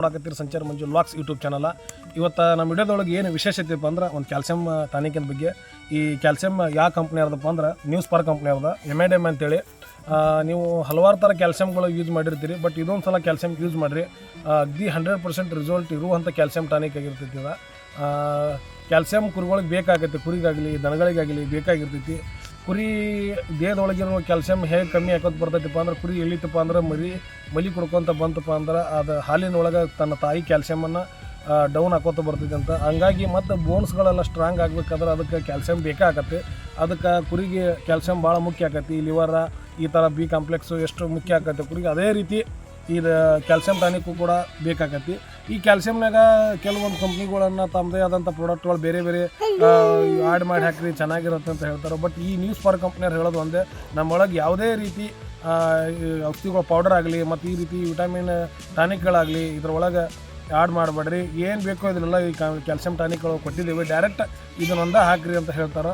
ನೋಡಕತ್ತೀರಿ ಸಂಚಾರ ಮಂಜು LOX YouTube channel. ಇವತ್ತು ನಮ್ಮ ವಿಡಿಯೋದೊಳಗೆ ಏನು ವಿಶೇಷತೆ ಅಂದ್ರೆ ಒಂದು ಕ್ಯಾಲ್ಸಿಯಂ ಟಾನಿಕಿನ ಬಗ್ಗೆ. ಈ ಕ್ಯಾಲ್ಸಿಯಂ ಯಾವ ಕಂಪ್ನಿ ಅರ್ದಪ್ಪ ಅಂದ್ರೆ ನ್ಯೂಸ್ ಪಾರ್ ಕಂಪ್ನಿ ಅರ್ದ ಎಂ ಎಂ ಅಂತೇಳಿ. ನೀವು ಹಲವಾರು ಥರ ಕ್ಯಾಲ್ಸಿಯಂಗಳು ಯೂಸ್ ಮಾಡಿರ್ತೀರಿ ಬಟ್ ಇದೊಂದು ಸಲ ಕ್ಯಾಲ್ಸಿಯಂ ಯೂಸ್ ಮಾಡಿರಿ. ಅಗ್ದಿ ಹಂಡ್ರೆಡ್ ಪರ್ಸೆಂಟ್ ರಿಸಲ್ಟ್ ಇರುವಂಥ ಕ್ಯಾಲ್ಸಿಯಂ, ಟಾನಿಕ್ ಆಗಿರ್ತೈತಿ ಇದು ಕ್ಯಾಲ್ಸಿಯಂ ಕುರಿಗಳಿಗೆ ಬೇಕಾಗತ್ತೆ, ಕುರಿಗಾಗಲಿ, ದನಗಳಿಗಾಗಲಿ ಬೇಕಾಗಿರ್ತೈತಿ. ಕುರಿ ದೇಹದೊಳಗಿರುವ ಕ್ಯಾಲ್ಸಿಯಂ ಹೇಗೆ ಕಮ್ಮಿ ಆಕೋತ ಬರ್ತೈತಿಪ್ಪ ಅಂದ್ರೆ ಕುರಿ ಎಳಿತಪ್ಪ ಅಂದ್ರೆ ಮರಿ, ಮಲಿ ಕುಡ್ಕೊಂತ ಬಂತಪ್ಪ ಅಂದ್ರೆ ಅದು ಹಾಲಿನೊಳಗೆ ತನ್ನ ತಾಯಿ ಕ್ಯಾಲ್ಸಿಯಮನ್ನು ಡೌನ್ ಹಾಕೋತ ಬರ್ತೈತಿ ಅಂತ. ಹಂಗಾಗಿ ಮತ್ತು ಬೋನ್ಸ್ಗಳೆಲ್ಲ ಸ್ಟ್ರಾಂಗ್ ಆಗಬೇಕಾದ್ರೆ ಅದಕ್ಕೆ ಕ್ಯಾಲ್ಸಿಯಂ ಬೇಕಾಗತ್ತೆ. ಅದಕ್ಕೆ ಕುರಿಗೆ ಕ್ಯಾಲ್ಸಿಯಂ ಭಾಳ ಮುಖ್ಯ ಆಕತಿ. ಲಿವರ ಈ ಥರ ಬಿ ಕಾಂಪ್ಲೆಕ್ಸು ಎಷ್ಟು ಮುಖ್ಯ ಆಕತ್ತೆ ಕುರಿಗೆ ಅದೇ ರೀತಿ ಇದು ಕ್ಯಾಲ್ಸಿಯಂ ಟಾನಿಕ್ಕು ಕೂಡ ಬೇಕಾಗತ್ತೆ. ಈ ಕ್ಯಾಲ್ಸಿಯಂನಾಗ ಕೆಲವೊಂದು ಕಂಪ್ನಿಗಳನ್ನು ತಮ್ಮದೇ ಆದಂಥ ಪ್ರಾಡಕ್ಟ್ಗಳು ಬೇರೆ ಬೇರೆ ಆ್ಯಡ್ ಮಾಡಿ ಹಾಕ್ರಿ, ಚೆನ್ನಾಗಿರುತ್ತೆ ಅಂತ ಹೇಳ್ತಾರೆ. ಬಟ್ ಈ ನ್ಯೂಸ್ ಫಾರ್ ಕಂಪ್ನಿಯವ್ರು ಹೇಳೋದು ಒಂದೇ ನಮ್ಮೊಳಗೆ ಯಾವುದೇ ರೀತಿ ಔಷಧಿಗಳು ಪೌಡರ್ ಆಗಲಿ, ಮತ್ತು ಈ ರೀತಿ ವಿಟಮಿನ್ ಟಾನಿಕ್ಗಳಾಗಲಿ ಇದ್ರೊಳಗೆ ಆ್ಯಡ್ ಮಾಡಬೇಡ್ರಿ. ಏನು ಬೇಕೋ ಇದನ್ನೆಲ್ಲ ಈ ಕ್ಯಾಲ್ಸಿಯಂ ಟಾನಿಕ್ಗಳು ಕೊಟ್ಟಿದ್ದೀವಿ. ಡೈರೆಕ್ಟ್ ಇದನ್ನೊಂದೇ ಹಾಕ್ರಿ ಅಂತ ಹೇಳ್ತಾರೆ.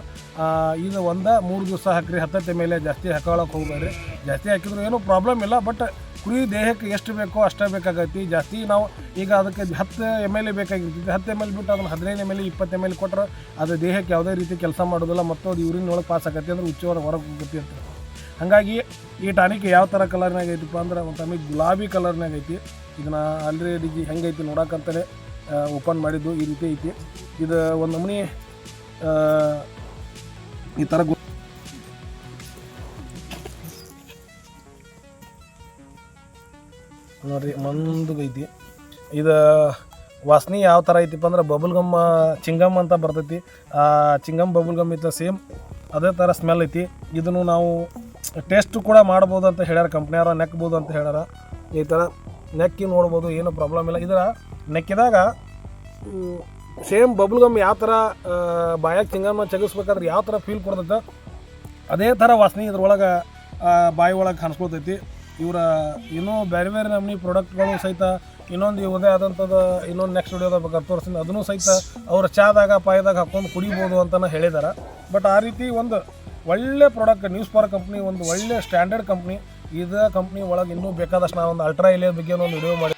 ಇದು ಒಂದ, ಮೂರು ದಿವಸ ಹಾಕ್ರಿ. ಹತ್ತತ್ತೆ ಮೇಲೆ ಜಾಸ್ತಿ ಹಾಕೊಳ್ಳೋಕೆ ಹೋಗ್ಬೇಡ್ರಿ. ಜಾಸ್ತಿ ಹಾಕಿದ್ರು ಏನೂ ಪ್ರಾಬ್ಲಮ್ ಇಲ್ಲ. ಬಟ್ ಕುರಿ ದೇಹಕ್ಕೆ ಎಷ್ಟು ಬೇಕೋ ಅಷ್ಟೇ ಬೇಕಾಗೈತಿ. ಜಾಸ್ತಿ ನಾವು ಈಗ ಅದಕ್ಕೆ ಹತ್ತು ಎಂ ಎಲ್ ಎ ಬೇಕಾಗಿರ್ತೈತಿ. ಹತ್ತು ಎಂ ಎಲ್ ಬಿಟ್ಟು ಅದನ್ನು ಹದಿನೈದು ಎಂ ಎಲ್ ಇಪ್ಪತ್ತು ಎಂ ಎಲ್ ಕೊಟ್ಟರೆ ಅದು ದೇಹಕ್ಕೆ ಯಾವುದೇ ರೀತಿ ಕೆಲಸ ಮಾಡೋದಿಲ್ಲ ಮತ್ತು ಅದು ಯೂರಿನ್ ಒಳಗೆ ಪಾಸ್ ಆಗತ್ತೆ ಅಂದ್ರೆ ಹುಚ್ಚೋರ ಹೊರಗೆ ಹೋಗುತ್ತೆ ಅಂತ. ಹಾಗಾಗಿ ಈ ಟಾನಿಕ್ ಯಾವ ಥರ ಕಲರ್ನಾಗ ಐತಿಪ್ಪ ಅಂದ್ರೆ ಒಂದು ತಮಿಗೆ ಗುಲಾಬಿ ಕಲರ್ನಾಗ ಐತಿ. ಇದನ್ನ ಆಲ್ರೆಡಿ ಹೆಂಗೈತಿ ನೋಡೋಕಂತಾನೆ ಓಪನ್ ಮಾಡಿದ್ದು ಈ ರೀತಿ ಐತಿ. ಇದು ಒಂದು ನಮೂನಿ ಈ ಥರ ನೋಡ್ರಿ ಮಂದಗೈತಿ ಇದು ವಾಸನೆ ಯಾವ ಥರ ಐತಿಪ್ಪ ಅಂದ್ರೆ ಬಬಲ್ ಗಮ್ ಚಿಂಗಮ್ ಅಂತ ಬರ್ತೈತಿ. ಚಿಂಗಮ್ ಬಬಲ್ ಗಮ್ ಇತ್ತು ಸೇಮ್ ಅದೇ ಥರ ಸ್ಮೆಲ್ ಐತಿ. ಇದನ್ನು ನಾವು ಟೇಸ್ಟ್ ಕೂಡ ಮಾಡ್ಬೋದು ಅಂತ ಹೇಳ್ಯಾರ ಕಂಪ್ನಿಯವ್ರ ನೆಕ್ಬೋದು ಅಂತ ಹೇಳ್ಯಾರ. ಈ ಥರ ನೆಕ್ಕಿ ನೋಡ್ಬೋದು, ಏನು ಪ್ರಾಬ್ಲಮ್ ಇಲ್ಲ. ಇದರ ನೆಕ್ಕಿದಾಗ ಸೇಮ್ ಬಬಲ್ ಗಮ್ ಯಾವ ಥರ ಬಾಯಾಗ ಚಿಂಗಮ್ಮ ಚಗಿಸ್ಬೇಕಾದ್ರೆ ಯಾವ ಥರ ಫೀಲ್ ಕೊಡ್ತೈತೆ, ಅದೇ ಥರ ವಾಸನೆ ಇದ್ರೊಳಗೆ ಬಾಯಿ ಒಳಗೆ ಕಾಣಿಸ್ಕೊತೈತಿ. ಇವರ ಇನ್ನೂ ಬೇರೆ ಬೇರೆ ನಮ್ನಿ ಪ್ರಾಡಕ್ಟ್ಗಳು ಸಹಿತ ಇನ್ನೊಂದು ಉದಯ ಆದಂಥದ್ದು ಇನ್ನೊಂದು ನೆಕ್ಸ್ಟ್ ವಿಡಿಯೋದಾಗ ಬೇಕಾದ್ರೆ ತೋರಿಸ್ತೀನಿ. ಅದನ್ನು ಸಹಿತ ಅವ್ರ ಚಾದಾಗ, ಪಾಯದಾಗ ಹಾಕೊಂಡು ಕುಡಿಬೋದು ಅಂತಲೇ ಹೇಳಿದ್ದಾರೆ ಬಟ್ ಆ ರೀತಿ ಒಂದು ಒಳ್ಳೆ ಪ್ರಾಡಕ್ಟ್ ನ್ಯೂಸ್ ಪಾರ್ ಕಂಪ್ನಿ ಒಂದು ಒಳ್ಳೆ ಸ್ಟ್ಯಾಂಡರ್ಡ್ ಕಂಪ್ನಿ ಇದೇ ಕಂಪ್ನಿ ಒಳಗೆ ಇನ್ನೂ ಬೇಕಾದಷ್ಟು ನಾವು ಒಂದು ಅಲ್ಟ್ರಾ ಎಲಿಯ ಬಗ್ಗೆ ಒಂದು ವಿಡಿಯೋ ಮಾಡಿ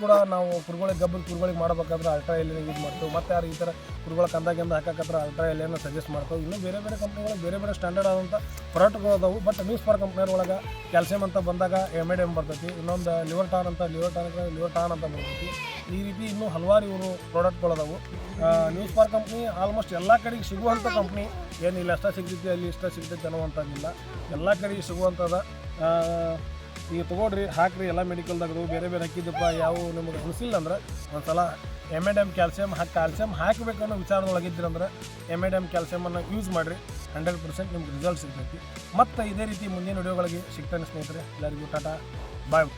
ಕೂಡ ನಾವು ಕುರುಗಳಿಗೆ ಗಬ್ಬರ್ ಕುರುಗಳಿಗೆ ಮಾಡಬೇಕಾದ್ರೆ ಅಲ್ಟ್ರಾ ಎಲ್ಲಿ ಯೂಸ್ ಮಾಡ್ತೇವೆ. ಮತ್ತು ಯಾರು ಈ ಥರ ಕುರುಗಳ ಕಂದಾಗಿಂದ ಹಾಕಕ್ಕತ್ರ ಅಲ್ಟ್ರಾ ಎಲಿಯನ್ನು ಸಜೆಸ್ಟ್ ಮಾಡ್ತೇವೆ. ಇನ್ನೂ ಬೇರೆ ಬೇರೆ ಕಂಪ್ನಿಗಳು ಬೇರೆ ಬೇರೆ ಸ್ಟ್ಯಾಂಡರ್ಡ್ ಆದಂಥ ಪ್ರಾಡಕ್ಟ್ಗಳು ಅದಾವು. ಬಟ್ ನ್ಯೂಸ್ ಪಾರ್ ಕಂಪ್ನಿಯರ್ ಒಳಗೆ ಕ್ಯಾಲ್ಸಿಯಂ ಅಂತ ಬಂದಾಗ ಎಂ ಎಡ್ ಎಂ ಬರ್ತೈತಿ. ಇನ್ನೊಂದು ಲಿವರ್ ಟಾನ್ ಅಂತ ಲಿವರ್ ಟಾನ್ ಲಿವರ್ ಟಾನ್ ಅಂತ ಬರ್ತೈತಿ. ಈ ರೀತಿ ಇನ್ನೂ ಹಲವಾರು ಇವರು ಪ್ರಾಡಕ್ಟ್ಗಳು ಅದಾವು. ನ್ಯೂಸ್ ಪಾರ್ ಕಂಪ್ನಿ ಆಲ್ಮೋಸ್ಟ್ ಎಲ್ಲ ಕಡೆಗೆ ಸಿಗುವಂಥ ಕಂಪ್ನಿ ಏನಿಲ್ಲ. ಅಷ್ಟ ಸಿಗ್ತೈತಿ ಅಲ್ಲಿ ಇಷ್ಟ ಸಿಗ್ತೈತಿ ಅನ್ನುವಂಥದ್ದಿಲ್ಲ. ಎಲ್ಲ ಕಡೆಗೆ ಸಿಗುವಂಥದ್ದು ಈಗ ತೊಗೊಳ್ರಿ, ಹಾಕ್ರಿ, ಎಲ್ಲ ಮೆಡಿಕಲ್ದಾಗದು ಬೇರೆ ಬೇರೆ ಹಾಕಿದ್ದಪ್ಪ ಯಾವ ನಿಮಗೆ ಅನಿಸಿಲ್ಲ ಅಂದ್ರೆ ಒಂದು ಸಲ ಎಂ ಎಡ್ ಎಂ ಕ್ಯಾಲ್ಸಿಯಮ್ ಹಾಕಿ ಕ್ಯಾಲ್ಸಿಯಂ ಹಾಕಬೇಕು ಅನ್ನೋ ವಿಚಾರದೊಳಗಿದ್ದೀರಂದ್ರೆ ಎಂ ಎಡ್ ಎಂ ಕ್ಯಾಲ್ಸಿಯಮನ್ನು ಯೂಸ್ ಮಾಡಿರಿ ಹಂಡ್ರೆಡ್ ಪರ್ಸೆಂಟ್ ನಿಮ್ಗೆ ರಿಸಲ್ಟ್ ಸಿಗ್ತೈತಿ. ಮತ್ತು ಇದೇ ರೀತಿ ಮುಂದಿನ ವಿಡಿಯೋಗಳಿಗೆ ಸಿಗ್ತಾನೆ ಸ್ನೇಹಿತರೆ, ಎಲ್ಲರಿಗೂ ಟಾಟಾ ಬಾಯ್